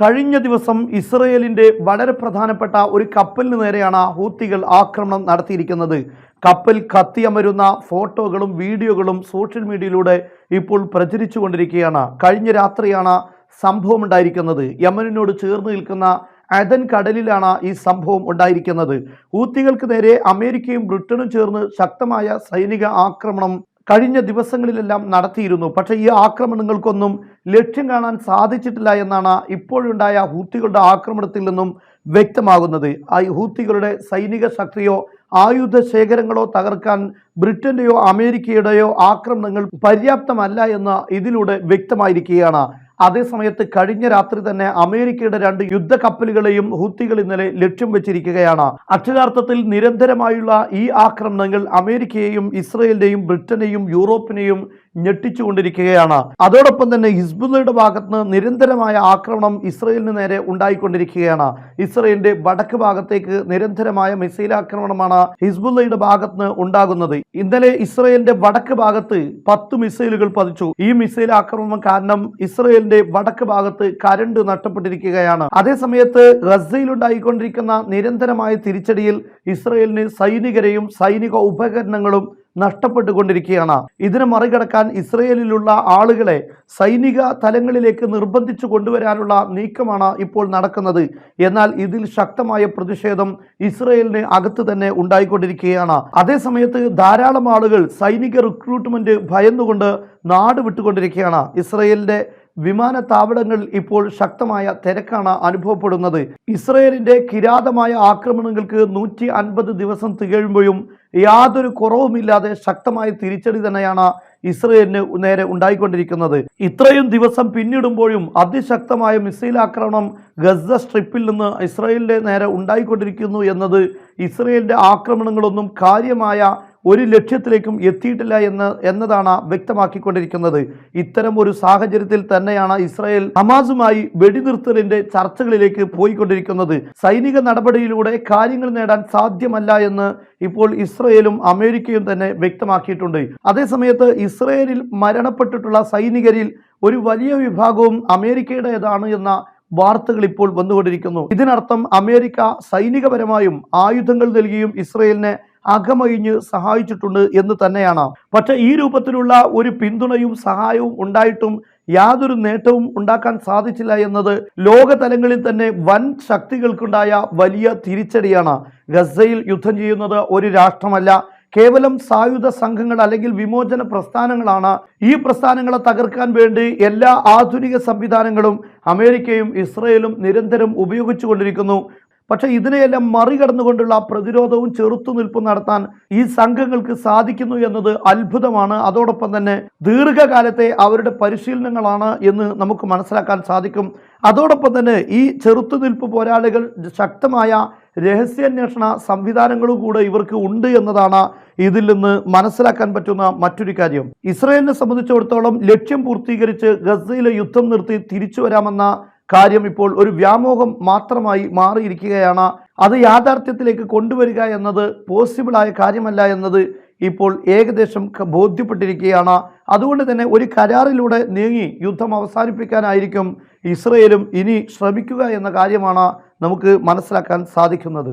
കഴിഞ്ഞ ദിവസം ഇസ്രയേലിന്റെ വളരെ പ്രധാനപ്പെട്ട ഒരു കപ്പലിന് നേരെയാണ് ഹൂത്തികൾ ആക്രമണം നടത്തിയിരിക്കുന്നത്. കപ്പൽ കത്തിയമരുന്ന ഫോട്ടോകളും വീഡിയോകളും സോഷ്യൽ മീഡിയയിലൂടെ ഇപ്പോൾ പ്രചരിച്ചു കൊണ്ടിരിക്കുകയാണ്. കഴിഞ്ഞ രാത്രിയാണ് സംഭവം ഉണ്ടായിരിക്കുന്നത്. യമനിനോട് ചേർന്ന് നിൽക്കുന്ന അദൻ കടലിലാണ് ഈ സംഭവം ഉണ്ടായിരിക്കുന്നത്. ഹൂത്തികൾക്ക് നേരെ അമേരിക്കയും ബ്രിട്ടനും ചേർന്ന് ശക്തമായ സൈനിക ആക്രമണം കഴിഞ്ഞ ദിവസങ്ങളിലെല്ലാം നടത്തിയിരുന്നു. പക്ഷേ ഈ ആക്രമണങ്ങൾക്കൊന്നും ലക്ഷ്യം കാണാൻ സാധിച്ചിട്ടില്ല എന്നാണ് ഇപ്പോഴുണ്ടായ ഹൂത്തികളുടെ ആക്രമണത്തിൽ നിന്നും വ്യക്തമാകുന്നത്. ഹൂത്തികളുടെ സൈനിക ശക്തിയോ ആയുധ ശേഖരങ്ങളോ തകർക്കാൻ ബ്രിട്ടന്റെയോ അമേരിക്കയുടെയോ ആക്രമണങ്ങൾ പര്യാപ്തമല്ല എന്ന് ഇതിലൂടെ വ്യക്തമായിരിക്കുകയാണ്. അതേസമയത്ത് കഴിഞ്ഞ രാത്രി തന്നെ അമേരിക്കയുടെ രണ്ട് യുദ്ധ കപ്പലുകളെയും ഹൂത്തികൾ ഇന്നലെ ലക്ഷ്യം വെച്ചിരിക്കുകയാണ്. അക്ഷരാർത്ഥത്തിൽ നിരന്തരമായുള്ള ഈ ആക്രമണങ്ങൾ അമേരിക്കയെയും ഇസ്രയേലിനെയും ബ്രിട്ടനെയും യൂറോപ്പിനെയും ഞെട്ടിച്ചുകൊണ്ടിരിക്കുകയാണ്. അതോടൊപ്പം തന്നെ ഹിസ്ബുള്ളയുടെ ഭാഗത്ത് നിരന്തരമായ ആക്രമണം ഇസ്രയേലിന് നേരെ ഉണ്ടായിക്കൊണ്ടിരിക്കുകയാണ്. ഇസ്രയേലിന്റെ വടക്ക് ഭാഗത്തേക്ക് നിരന്തരമായ മിസൈൽ ആക്രമണമാണ് ഹിസ്ബുള്ളയുടെ ഭാഗത്ത് ഉണ്ടാകുന്നത്. ഇന്നലെ ഇസ്രയേലിന്റെ വടക്ക് ഭാഗത്ത് പത്ത് മിസൈലുകൾ പതിച്ചു. ഈ മിസൈൽ ആക്രമണം കാരണം ഇസ്രയേലിന്റെ വടക്ക് ഭാഗത്ത് കരണ്ട് നഷ്ടപ്പെട്ടിരിക്കുകയാണ്. അതേസമയത്ത് ഗസയിലുണ്ടായിക്കൊണ്ടിരിക്കുന്ന നിരന്തരമായ തിരിച്ചടിയിൽ ഇസ്രയേലിന് സൈനികരെയും സൈനിക ഉപകരണങ്ങളും നഷ്ടപ്പെട്ടുകൊണ്ടിരിക്കുകയാണ്. ഇതിനെ മറികടക്കാൻ ഇസ്രയേലിലുള്ള ആളുകളെ സൈനിക തലങ്ങളിലേക്ക് നിർബന്ധിച്ചു കൊണ്ടുവരാനുള്ള നീക്കമാണ് ഇപ്പോൾ നടക്കുന്നത്. എന്നാൽ ഇതിൽ ശക്തമായ പ്രതിഷേധം ഇസ്രയേലിന് അകത്ത് തന്നെ ഉണ്ടായിക്കൊണ്ടിരിക്കുകയാണ്. അതേസമയത്ത് ധാരാളം ആളുകൾ സൈനിക റിക്രൂട്ട്മെന്റ് ഭയന്നുകൊണ്ട് നാട് വിട്ടുകൊണ്ടിരിക്കുകയാണ്. ഇസ്രയേലിന്റെ വിമാനത്താവളങ്ങൾ ഇപ്പോൾ ശക്തമായ തിരക്കാണ് അനുഭവപ്പെടുന്നത്. ഇസ്രയേലിന്റെ കിരാതമായ ആക്രമണങ്ങൾക്ക് നൂറ്റി അൻപത് ദിവസം തികഴുമ്പോഴും യാതൊരു കുറവുമില്ലാതെ ശക്തമായ തിരിച്ചടി തന്നെയാണ് ഇസ്രയേലിന് നേരെ ഉണ്ടായിക്കൊണ്ടിരിക്കുന്നത്. ഇത്രയും ദിവസം പിന്നിടുമ്പോഴും അതിശക്തമായ മിസൈൽ ആക്രമണം ഗസ സ്ട്രിപ്പിൽ നിന്ന് ഇസ്രയേലിന്റെ നേരെ ഉണ്ടായിക്കൊണ്ടിരിക്കുന്നു എന്നത് ഇസ്രയേലിന്റെ ആക്രമണങ്ങളൊന്നും കാര്യമായ ഒരു ലക്ഷ്യത്തിലേക്കും എത്തിയിട്ടില്ല എന്ന് എന്നതാണ് വ്യക്തമാക്കിക്കൊണ്ടിരിക്കുന്നത്. ഇത്തരം ഒരു സാഹചര്യത്തിൽ തന്നെയാണ് ഇസ്രായേൽ ഹമാസുമായി വെടിനിർത്തലിന്റെ ചർച്ചകളിലേക്ക് പോയിക്കൊണ്ടിരിക്കുന്നത്. സൈനിക നടപടിയിലൂടെ കാര്യങ്ങൾ നേടാൻ സാധ്യമല്ല എന്ന് ഇപ്പോൾ ഇസ്രയേലും അമേരിക്കയും തന്നെ വ്യക്തമാക്കിയിട്ടുണ്ട്. അതേസമയത്ത് ഇസ്രയേലിൽ മരണപ്പെട്ടിട്ടുള്ള സൈനികരിൽ ഒരു വലിയ വിഭാഗവും അമേരിക്കയുടേതാണ് എന്ന വാർത്തകൾ ഇപ്പോൾ വന്നുകൊണ്ടിരിക്കുന്നു. ഇതിനർത്ഥം അമേരിക്ക സൈനികപരമായും ആയുധങ്ങൾ നൽകിയും ഇസ്രയേലിനെ അകമഴിഞ്ഞ് സഹായിച്ചിട്ടുണ്ട് എന്ന് തന്നെയാണ്. പക്ഷെ ഈ രൂപത്തിലുള്ള ഒരു പിന്തുണയും സഹായവും ഉണ്ടായിട്ടും യാതൊരു നേട്ടവും ഉണ്ടാക്കാൻ സാധിച്ചില്ല എന്നത് ലോകതലങ്ങളിൽ തന്നെ വൻ ശക്തികൾക്കുണ്ടായ വലിയ തിരിച്ചടിയാണ്. ഗസയിൽ യുദ്ധം ചെയ്യുന്നത് ഒരു രാഷ്ട്രമല്ല. കേവലം സായുധ സംഘങ്ങൾ അല്ലെങ്കിൽ വിമോചന പ്രസ്ഥാനങ്ങളാണ്. ഈ പ്രസ്ഥാനങ്ങളെ തകർക്കാൻ വേണ്ടി എല്ലാ ആധുനിക സംവിധാനങ്ങളും അമേരിക്കയും ഇസ്രയേലും നിരന്തരം ഉപയോഗിച്ചുകൊണ്ടിരിക്കുന്നു. പക്ഷേ ഇതിനെയെല്ലാം മറികടന്നുകൊണ്ടുള്ള പ്രതിരോധവും ചെറുത്തുനിൽപ്പും നടത്താൻ ഈ സംഘങ്ങൾക്ക് സാധിക്കുന്നു എന്നത് അത്ഭുതമാണ്. അതോടൊപ്പം തന്നെ ദീർഘകാലത്തെ അവരുടെ പരിശീലനങ്ങളാണ് എന്ന് നമുക്ക് മനസ്സിലാക്കാൻ സാധിക്കും. അതോടൊപ്പം തന്നെ ഈ ചെറുത്തുനിൽപ്പ് പോരാളികൾ ശക്തമായ രഹസ്യാന്വേഷണ സംവിധാനങ്ങളും കൂടെ ഇവർക്ക് ഉണ്ട് എന്നതാണ് ഇതിൽ നിന്ന് മനസ്സിലാക്കാൻ പറ്റുന്ന മറ്റൊരു കാര്യം. ഇസ്രയേലിനെ സംബന്ധിച്ചിടത്തോളം ലക്ഷ്യം പൂർത്തീകരിച്ച് ഗസയിലെ യുദ്ധം നിർത്തി തിരിച്ചു വരാമെന്ന കാര്യം ഇപ്പോൾ ഒരു വ്യാമോഹം മാത്രമായി മാറിയിരിക്കുകയാണ്. അത് യാഥാർത്ഥ്യത്തിലേക്ക് കൊണ്ടുവരിക എന്നത് പോസിബിളായ കാര്യമല്ല എന്നത് ഇപ്പോൾ ഏകദേശം ബോധ്യപ്പെട്ടിരിക്കുകയാണ്. അതുകൊണ്ട് തന്നെ ഒരു കരാറിലൂടെ നീങ്ങി യുദ്ധം അവസാനിപ്പിക്കാനായിരിക്കും ഇസ്രയേലും ഇനി ശ്രമിക്കുക എന്ന കാര്യമാണ് നമുക്ക് മനസ്സിലാക്കാൻ സാധിക്കുന്നത്.